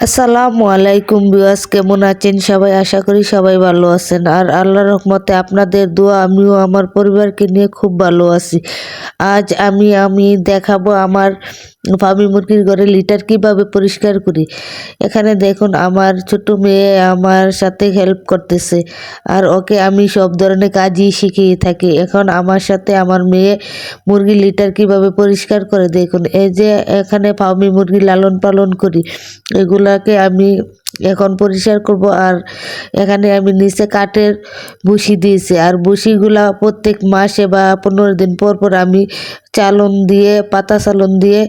আসসালামু আলাইকুম বিয়াস কেমন আছেন সবাই? আশা করি সবাই ভালো আছেন। আর আল্লাহ রহমতে আপনাদের দোয়া, আমিও আমার পরিবারকে নিয়ে খুব ভালো আছি। আজ আমি আমি দেখাবো আমার ফার্মি মুরগির ঘরে লিটার কীভাবে পরিষ্কার করি? এখানে দেখুন, আমার ছোট মেয়ে আমার সাথে হেল্প করতেছে। আর ওকে আমি সব ধরনের কাজই শিখিয়ে থাকি। এখন আমার সাথে আমার মেয়ে মুরগি লিটার কীভাবে পরিষ্কার করে? দেখুন, এই যে এখানে ফার্মি মুরগি লালন পালন করি, এগুলাকে আমি এখন পরিষ্কার করব আর এখানে আমি নিচে কাঠের বুসি দিয়েছি। আর বুসিগুলা প্রত্যেক মাসে বা পনেরো দিন পর পর আমি চালন দিয়ে, পাতা চালন দিয়ে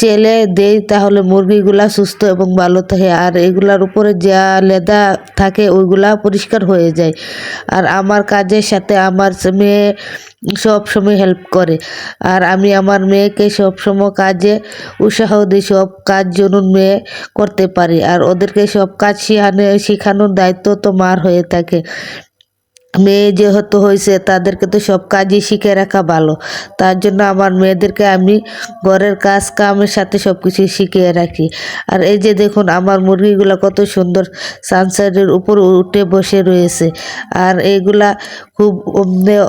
চেলে দেই তাহলে মুরগিগুলা সুস্থ এবং ভালো থাকে। আর এগুলার উপরে যা লেদা থাকে, ওইগুলা পরিষ্কার হয়ে যায়। আর আমার কাজের সাথে আমার মেয়ে সব সময় হেল্প করে। আর আমি আমার মেয়েকে সব সময় কাজে উৎসাহ দিই, সব কাজ যেন মেয়ে করতে পারি। আর ওদেরকে সব কাজ শিখানো শেখানোর দায়িত্ব তো মার হয়ে থাকে। মেয়ে যেহেতু হয়েছে তাদেরকে তো সব কাজই শিখে রাখা ভালো। তার জন্য আমার মেয়েদেরকে আমি ঘরের কাজ কামের সাথে সব কিছু শিখিয়ে রাখি। আর এই যে দেখুন, আমার মুরগিগুলো কত সুন্দর সানসাইডের উপর উঠে বসে রয়েছে। আর এইগুলা খুব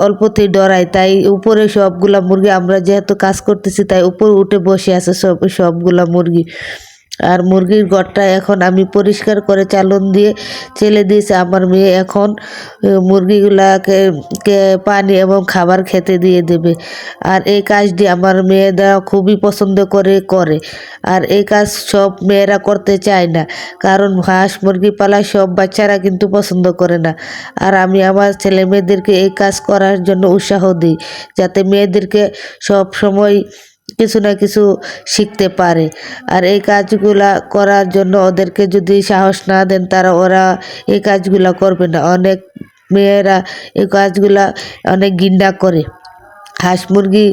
অল্পতেই ডরায়, তাই উপরে সবগুলা মুরগি, আমরা যেহেতু কাজ করতেছি, তাই উপর উঠে বসে আছে সব, সবগুলা মুরগি। আর মুরগির ঘরটা এখন আমি পরিষ্কার করে চালন দিয়ে চেলে দিয়েছি। আমার মেয়ে এখন মুরগিগুলাকে, কে, পানি এবং খাবার খেতে দিয়ে দেবে। আর এই কাজটি আমার মেয়েরা খুবই পছন্দ করে করে। আর এই কাজ সব মেয়েরা করতে চায় না, কারণ হাঁস, মুরগি পালা সব বাচ্চারা কিন্তু পছন্দ করে না। আর আমি আমার ছেলে মেয়েদেরকে এই কাজ করার জন্য উৎসাহ দিই, যাতে মেয়েদেরকে সব সময় কিছু না কিছু শিখতে পারে। আর এই কাজগুলা করার জন্য ওদেরকে যদি সাহস না দেন, তারা ওরা এই কাজগুলা করবে না। অনেক মেয়েরা এই কাজগুলা অনেক ঘৃণা করে। হাঁস মুরগি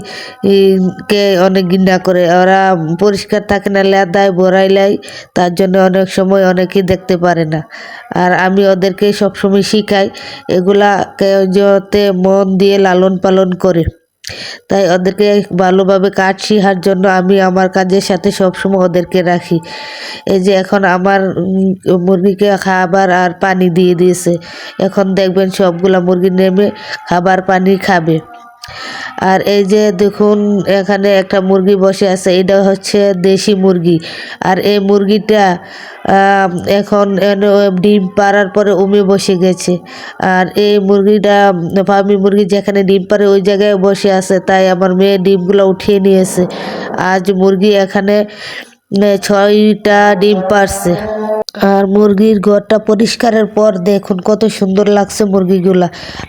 কে অনেক ঘৃণা করে। ওরা পরিষ্কার থাকে না, লেদায় বড়াইলাই তার জন্য অনেক সময় অনেকেই দেখতে পারে না। আর আমি ওদেরকে সবসময় শিখাই, এগুলাকে যাতে মন দিয়ে লালন পালন করে। তাই ওদেরকে ভালোভাবে কাজ শেখার জন্য আমি আমার কাজের সাথে সবসময় ওদেরকে রাখি। এই যে এখন আমার মুরগিকে খাবার আর পানি দিয়ে দিয়েছে। এখন দেখবেন সবগুলা মুরগি নেমে খাবার পানি খাবে। আর এই যে দেখুন, এখানে একটা মুরগি বসে আছে, এটা হচ্ছে দেশি মুরগি। আর এই মুরগিটা এখন ডিম পাড়ার পরে উমে বসে গেছে। আর এই মুরগিটা, ফার্মি মুরগি যেখানে ডিম পারে ওই জায়গায় বসে আছে, তাই আমার মেয়ে ডিমগুলো উঠিয়ে নিয়েছে। আজ মুরগি এখানে ছয়টা ডিম পারছে আর মুরগির ঘরটা পরিষ্কারের পর দেখুন কত সুন্দর লাগছে মুরগিগুলা।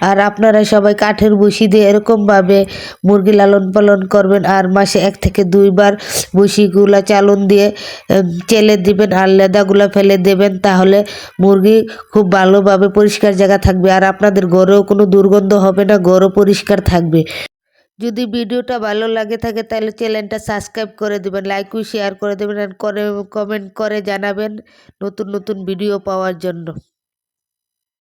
আর আপনারা সবাই কাঠের বসি দিয়ে এরকমভাবে মুরগি লালন পালন করবেন আর মাসে এক থেকে দুইবার বসিগুলা চালন দিয়ে চেলে দিবেন আর লেদাগুলা ফেলে দেবেন তাহলে মুরগি খুব ভালোভাবে পরিষ্কার জায়গা থাকবে। আর আপনাদের ঘরেও কোনো দুর্গন্ধ হবে না, ঘরও পরিষ্কার থাকবে। যদি ভিডিওটা ভালো লাগে থাকে তাহলে চ্যানেলটা সাবস্ক্রাইব করে দেবেন লাইক ও শেয়ার করে দেবেন আর করে কমেন্ট করে জানাবেন নতুন নতুন ভিডিও পাওয়ার জন্য।